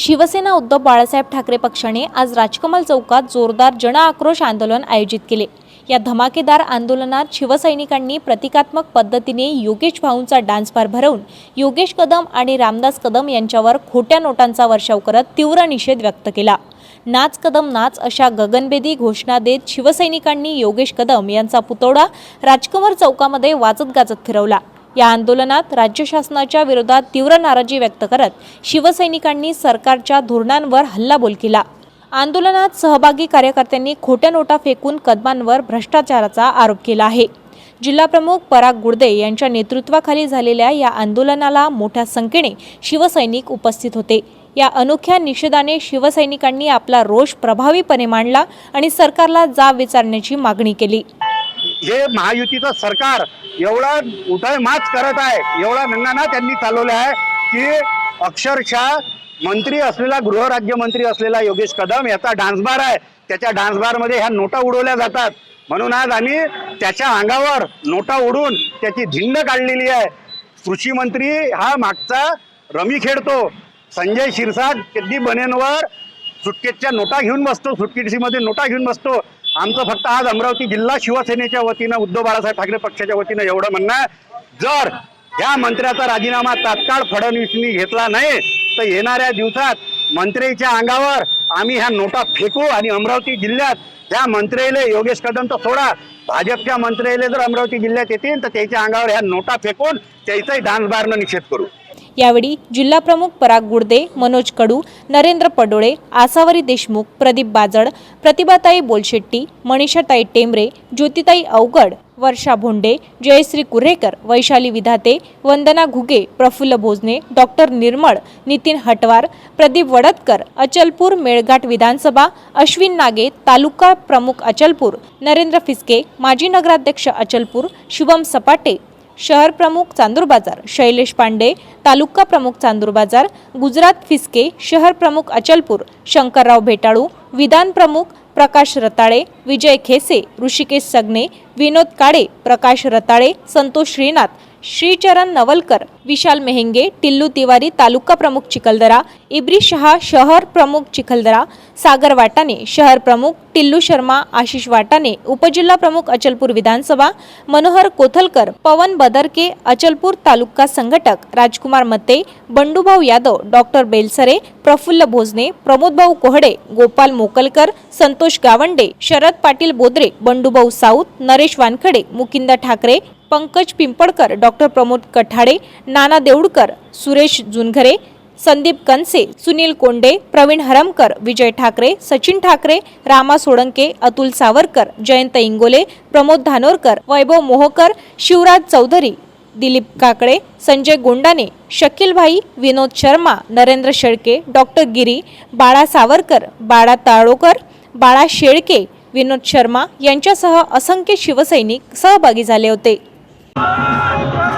शिवसेना उद्धव बाळासाहेब ठाकरे पक्षाने आज राजकमल चौकात जोरदार जन आक्रोश आंदोलन आयोजित केले. या धमाकेदार आंदोलनात शिवसैनिकांनी प्रतिकात्मक पद्धतीने योगेश भाऊंचा डान्स बार भरवून योगेश कदम आणि रामदास कदम यांच्यावर खोट्या नोटांचा वर्षाव करत तीव्र निषेध व्यक्त केला. नाच कदम नाच अशा गगनभेदी घोषणा देत शिवसैनिकांनी योगेश कदम यांचा पुतोडा राजकमल चौकामध्ये वाजत गाजत फिरवला. या आंदोलनात राज्य शासनाच्या विरोधात तीव्र नाराजी व्यक्त करत शिवसैनिकांनी सरकारच्या धोरणांवर हल्लाबोल केला. आंदोलनात सहभागी कार्यकर्त्यांनी खोट्या नोटा फेकून कदमांवर भ्रष्टाचाराचा आरोप केला आहे. जिल्हाप्रमुख पराग गुडदे यांच्या नेतृत्वाखाली झालेल्या या आंदोलनाला मोठ्या संख्येने शिवसैनिक उपस्थित होते. या अनोख्या निषेधाने शिवसैनिकांनी आपला रोष प्रभावीपणे मांडला आणि सरकारला जाब विचारण्याची मागणी केली. हे महायुतीचं सरकार एवढा उठळमाच माच करत आहे एवढा नंगाना त्यांनी चालवला आहे की अक्षरशः मंत्री असलेला गृहराज्यमंत्री असलेला योगेश कदम याचा डान्स बार आहे. त्याच्या डान्स बारमध्ये ह्या नोटा उडवल्या जातात. म्हणून आज आम्ही त्याच्या अंगावर नोटा उडून त्याची झिंड काढलेली आहे. कृषी मंत्री हा मागचा रमी खेळतो संजय शिरसाट कधी बनेनवर सुटकेसच्या नोटा घेऊन बसतो सुटकेसीमध्ये नोटा घेऊन बसतो. आमचं फक्त आज अमरावती जिल्हा शिवसेनेच्या वतीनं उद्धव बाळासाहेब ठाकरे पक्षाच्या वतीनं एवढं म्हणणं आहे. जर या मंत्र्याचा राजीनामा तात्काळ फडणवीसनी घेतला नाही तर येणाऱ्या दिवसात मंत्र्याच्या अंगावर आम्ही ह्या नोटा फेकू आणि अमरावती जिल्ह्यात ह्या मंत्रीले योगेश कदम तर सोडा. भाजपच्या मंत्र्याले जर अमरावती जिल्ह्यात येतील तर त्याच्या अंगावर ह्या नोटा फेकून त्याचाही डान्स बारनं निषेध करू. यावेळी जिल्हाप्रमुख पराग गुडदे मनोज कडू नरेंद्र पडोळे आसावरी देशमुख प्रदीप बाजड प्रतिभाताई बोलशेट्टी मनीषाताई टेंबरे ज्योतिताई अवगड वर्षा भोंडे जयश्री कुर्हेकर वैशाली विधाते वंदना घुगे प्रफुल्ल भोजने डॉक्टर निर्मळ नितीन हटवार प्रदीप वडतकर अचलपूर मेळघाट विधानसभा अश्विन नागे तालुका प्रमुख अचलपूर नरेंद्र फिसके माजी नगराध्यक्ष अचलपूर शुभम सपाटे शहर प्रमुख चांदूर बाजार शैलेश पांडे तालुका प्रमुख चांदूर बाजार गुजरात फिसके शहर प्रमुख अचलपूर शंकरराव भेटाळू विधान प्रमुख प्रकाश रताळे विजय खेसे ऋषिकेश सगने विनोद काळे प्रकाश रताळे संतोष श्रीनाथ श्रीचरण नवलकर विशाल मेहेंगे टिल्लू तिवारी तालुका प्रमुख चिखलदरा इब्री शहा शहर प्रमुख चिखलदरा सागर वाटाणे शहर प्रमुख टिल्लू शर्मा आशिष वाटाणे उपजिल्हा प्रमुख अचलपूर विधानसभा मनोहर कोथलकर पवन बदरके अचलपूर तालुका संघटक Rajkumar Mate Bandubhau Yadav doctor Belsare Praful Bhojane Pramodbhau Kohade Gopal Mokalkar Santosh Gawande Sharad Patil Bodre Bandubhau Saut Naresh Wankhede Mukind Thakre Pankaj Pimpalkar doctor Pramod Kathade Nana Deudkar Suresh Junghare Sandeep Kanse Sunil Konde Pravin Haramkar Vijay Thakre Sachin Thakre Rama Sodanke Atul Savarkar Jayant Ingole Pramod Dhanorkar Vaibhav Mohkar Shivraj Chaudhari Dilip Kakade Sanjay Gondane Shakilbhai Vinod Sharma Narendra Shelke doctor Giri Bala Savarkar Bala ताळोकर बाळा शेळके विनोद शर्मा यांच्यासह असंख्य शिवसैनिक सहभागी झाले होते. Vai, vai!